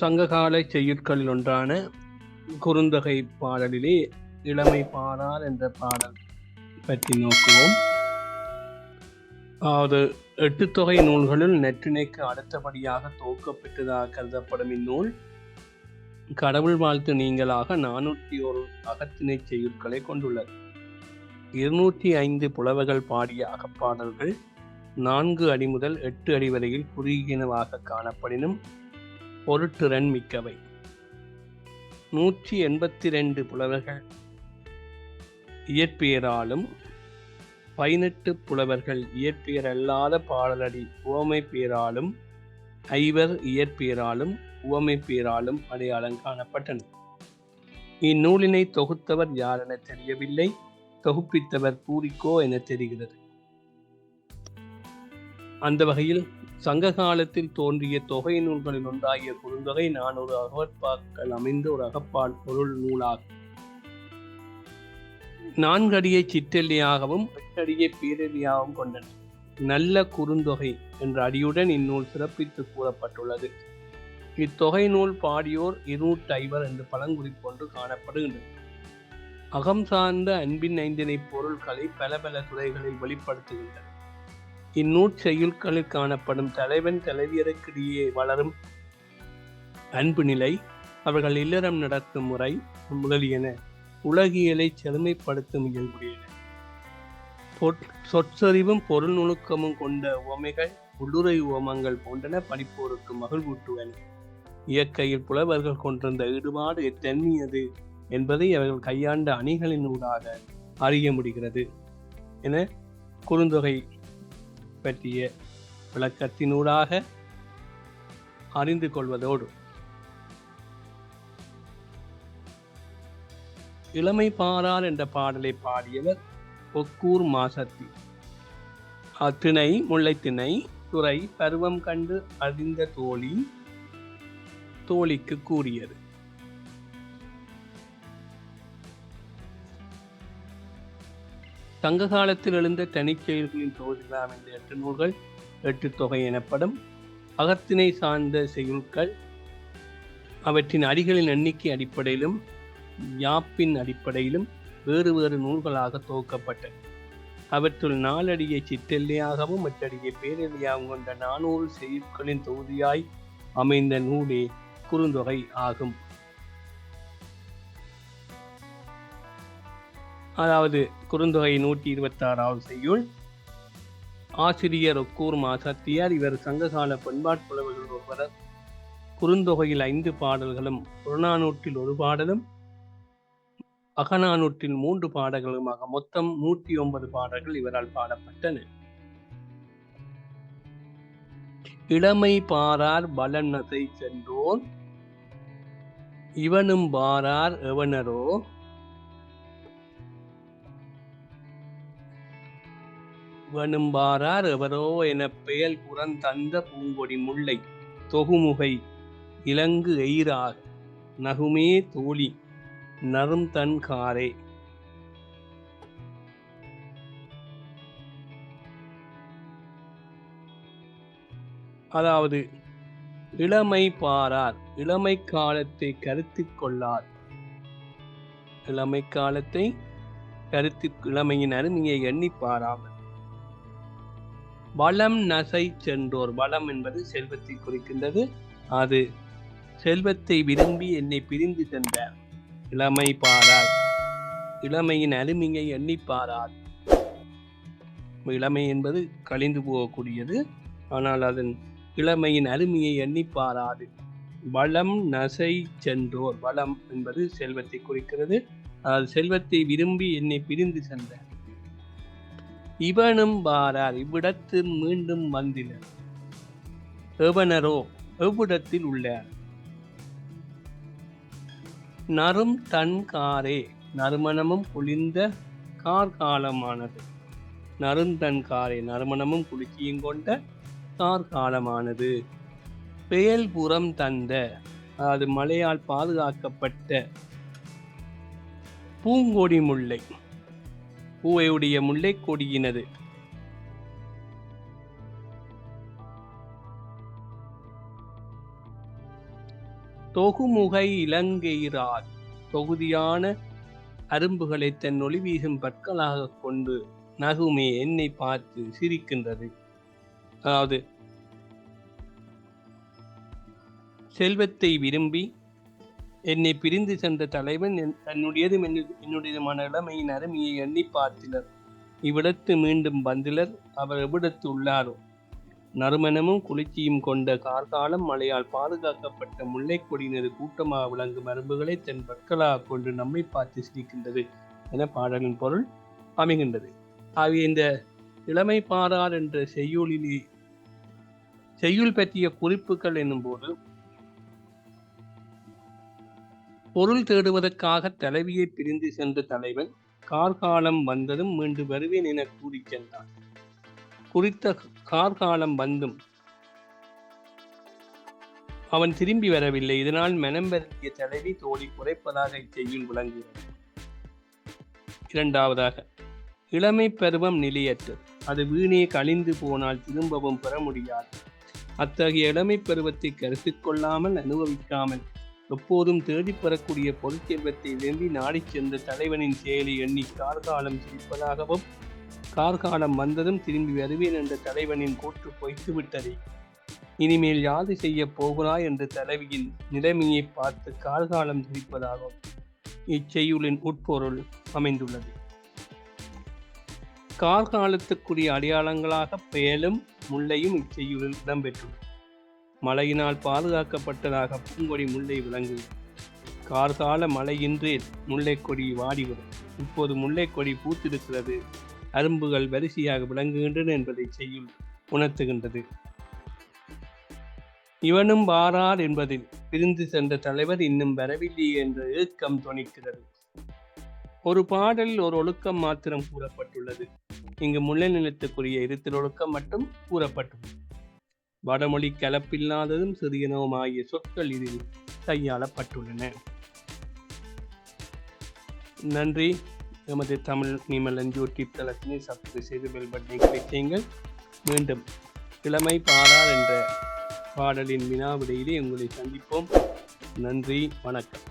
சங்ககால செய்யுட்களில் ஒன்றான குறுந்தொகை பாடலிலே இளமை பாடார் என்ற பாடல் பற்றி நோக்குவோம். அதாவது எட்டு தொகை நூல்களில் நெற்றிணைக்கு அடுத்தபடியாக துவக்கப்பட்டதாக கருதப்படும் இந்நூல் கடவுள் வாழ்த்து நீங்களாக நானூற்றி ஒரு அகத்திணை செய்யுட்களை கொண்டுள்ளது. இருநூற்றி ஐந்து புலவர்கள் பாடிய அகப்பாடல்கள் நான்கு அடி முதல் எட்டு அடி வரையில் குறுகினவாக காணப்படினும் பொருட்டுறன் மிக்கவை. நூற்றி எண்பத்தி ரெண்டு புலவர்கள் இயற்பெயராலும் பதினெட்டு புலவர்கள் இயற்பெயர் அல்லாத பாடலடி உவமை பெயராலும் ஐவர் இயற்பெயராலும் உவமை பெயராலும் அடையாளம் காணப்பட்டன. இந்நூலினை தொகுத்தவர் யாரென தெரியவில்லை. தொகுப்பித்தவர் பூரிக்கோ என தெரிகிறது. அந்த வகையில் சங்க காலத்தில் தோன்றிய தொகை நூல்களில் ஒன்றாகிய குறுந்தொகை நானூறு அகப்பாக்கள் அமைந்த ஒரு அகப்பால் பொருள் நூலாகும். நான்கடியை சிற்றெல்லியாகவும் எட்டடியை பேரெல்லியாகவும் கொண்டன. நல்ல குறுந்தொகை என்ற அடியுடன் இந்நூல் சிறப்பித்து கூறப்பட்டுள்ளது. இத்தொகை நூல் பாடியோர் இருநூற்றி ஐவர் என்று பழங்குறிப்பொன்று காணப்படுகின்றன. அகம் சார்ந்த அன்பின் ஐந்தினை பொருட்களை பல பல துறைகளில் வெளிப்படுத்துகின்றன. இந்நூற்செயுட்களில் காணப்படும் தலைவன் தலைவியருக்கிடையே வளரும் அன்பு நிலை அவர்கள் இல்லறம் நடத்தும் முறை முதலியன உலகியலை செழுமைப்படுத்தும் இயல்புடையன. சொற்சரிவும் பொருள் நுணுக்கமும் கொண்ட உவமைகள் உள்ளுரை உவமங்கள் போன்றன படிப்போருக்கு மகிழ்வூட்டுவன. இயற்கையில் புலவர்கள் கொண்டிருந்த ஈடுபாடு எத்தன்மையது? என்பதை அவர்கள் கையாண்ட அணிகளின் ஊடாக அறிய முடிகிறது. என குறுந்தொகை பற்றிய விளக்கத்தினூடாக அறிந்து கொள்வதோடு. இளமை பாரார் என்ற பாடலை பாடியவர் ஒக்கூர் மாசத்தி. அத்திணை முல்லைத்திணை துறை பருவம் கண்டு அறிந்த தோழி தோழிக்கு கூறியது. சங்க காலத்தில் எழுந்த தனிச்செயல்களின் தொகுதிகளாம் இந்த எட்டு நூல்கள் எட்டு தொகை எனப்படும் அகத்தினை சார்ந்த செயல்கள் அவற்றின் அடிகளின் எண்ணிக்கை அடிப்படையிலும் யாப்பின் அடிப்படையிலும் வேறு வேறு நூல்களாக துவக்கப்பட்டன அவற்றுள் நாலடியை சிற்றெல்லையாகவும் மற்றடியை பேரெல்லையாகவும் கொண்ட நானூறு செய்யுட்களின் தொகுதியாய் அமைந்த நூலே குறுந்தொகை ஆகும். அதாவது குறுந்தொகை நூற்றி இருபத்தி ஆறாவது செய்யுள். ஆசிரியர் ஒக்கூர் மாசத்தியார் இவர் சங்ககால பண்பாட்டு புலவர்கள் ஒருவர். குறுந்தொகையில் ஐந்து பாடல்களும் புறநானூற்றில் ஒரு பாடலும் அகநானூற்றில் மூன்று பாடல்களுமாக மொத்தம் நூற்றி ஒன்பது பாடல்கள் இவரால் பாடப்பட்டன. இளமை பாரார் பலன் சென்றோர் இவனும் பாரார் எவனரோ. வனும்பாரார் எவரோ என பெயல் புறந்தந்த பூங்கொடி முல்லை தொகுமுகை இலங்கு எயிரார் நகுமே தோழி நரும் தன் காரே. அதாவது இளமை பாரார் இளமை காலத்தை கருத்து கொள்ளார். இளமை காலத்தை கருத்து இளமையின் அருமையை எண்ணி பாராமல். வளம் நசை சென்றோர். வளம் என்பது செல்வத்தை குறிக்கின்றது. அது செல்வத்தை விரும்பி என்னை பிரிந்து சென்ற இளமை பாரார். இளமையின் அருமையை எண்ணி பாரார். இளமை என்பது கழிந்து போகக்கூடியது. ஆனால் அதன் இளமையின் அருமையை எண்ணி பாராது. வளம் நசை சென்றோர். வளம் என்பது செல்வத்தை குறிக்கிறது. அதாவது செல்வத்தை விரும்பி என்னை பிரிந்து சென்ற இவனும் பாரார் இவ்விடத்து மீண்டும் வந்தினர். எவனரோ எவ்விடத்தில் உள்ளார்? நறும் தன் காரே. நறுமணமும் குளிர்ந்த கார்காலமானது. நறுந்தன் காரே. நறுமணமும் குளிர்ச்சியும் கொண்ட கார்காலமானது. பெயல்புறம் தந்த அதாவது மழையால் பாதுகாக்கப்பட்ட பூங்கொடி முல்லை. பூவையுடைய முல்லை கொடியினது. தொகுமுகை இலங்கையிறார். தொகுதியான அரும்புகளை தன் ஒளி வீசும் பற்களாக கொண்டு நகுமே என்னை பார்த்து சிரிக்கின்றது. அதாவது செல்வத்தை விரும்பி என்னை பிரிந்து சென்ற தலைவன் என்- தன்னுடையதும் என்னுடைய- என்னுடையதுமான இளமையின் அருமையை எண்ணி பார்த்தினர். இவ்விடத்து மீண்டும் வந்திலர் அவர் எவ்விடத்து உள்ளாரோ? நறுமணமும் குளிர்ச்சியும் கொண்ட கார்காலம் மழையால் பாதுகாக்கப்பட்ட முல்லைக்கொடியினது கூட்டமாக விளங்கும் மரபுகளை தன் பற்களாக கொண்டு நம்மை பார்த்து சிரிக்கின்றது என பாடலின் பொருள் அமைகின்றது. ஆகிய இந்த இளமை பாரார் என்ற செய்யுளிலே செய்யுள் பற்றிய குறிப்புகள் என்னும்போது பொருள் தேடுவதற்காக தலைவியை பிரிந்து சென்ற தலைவன் கார்காலம் வந்ததும் மீண்டு வருவேன் என கூறிச் சென்றான். குறித்த கார்காலம் வந்தும் அவன் திரும்பி வரவில்லை. இதனால் மனம் வருந்திய தலைவி தோழி குறைப்பதாக இச்செய்யுள் விளங்குகிறது. இரண்டாவதாக இளமை பருவம் நிலையற்றது. அது வீணே கழிந்து போனால் திரும்பவும் பெற முடியாது. அத்தகைய இளமை பருவத்தை கருத்து கொள்ளாமல் அனுபவிக்காமல் எப்போதும் தேடி பெறக்கூடிய பொருட்செல்வத்தை வேண்டி நாடிச் சென்ற தலைவனின் செயலை எண்ணி கார்காலம் சிரிப்பதாகவும் கார்காலம் வந்ததும் திரும்பி வருவேன் என்ற தலைவனின் கூற்று பொய்த்துவிட்டதே இனிமேல் யாது செய்ய போகிறாய் என்ற தலைவியின் நிலைமையை பார்த்து கார்காலம் சிரிப்பதாகவும் இச்செய்யுளின் உட்பொருள் அமைந்துள்ளது. கார்காலத்துக்குரிய அடையாளங்களாக பெயலும் முல்லையும் இச்செய்யுளில் இடம்பெற்றுள்ளது மழையினால் பாதுகாக்கப்பட்டதாக பூங்கொடி முல்லை விளங்குகிறது கார்கால மழையின்றே முல்லைக்கொடி வாடிவிடும். இப்போது முல்லைக்கொடி பூத்திருக்கிறது. அரும்புகள் வரிசையாக விளங்குகின்றன என்பதை செய்யுள் உணர்த்துகின்றது. இவனும் வாரார் என்பதில் பிரிந்து சென்ற தலைவர் இன்னும் வரவில்லையே என்ற ஏக்கம் துணிக்கிறது. ஒரு பாடலில் ஒரு ஒழுக்கம் மாத்திரம் கூறப்பட்டுள்ளது. இங்கு முல்லை நிலத்துக்குரிய இருத்தல் ஒழுக்கம் மட்டும் கூறப்பட்டுள்ளது. வடமொழி கலப்பில்லாததும் சிறியனவும் ஆகிய சொற்கள் இதில் கையாளப்பட்டுள்ளன. நன்றி. எமது தமிழ் நிமலன் யூடியூப் தளத்தினை சப்ஸ்கிரைப் செய்து பெல் பட்டனை கிளிக் செய்யுங்கள் மீண்டும் கிழமை பாடார் என்ற பாடலின் வினாவிடையிலே உங்களை சந்திப்போம். நன்றி. வணக்கம்.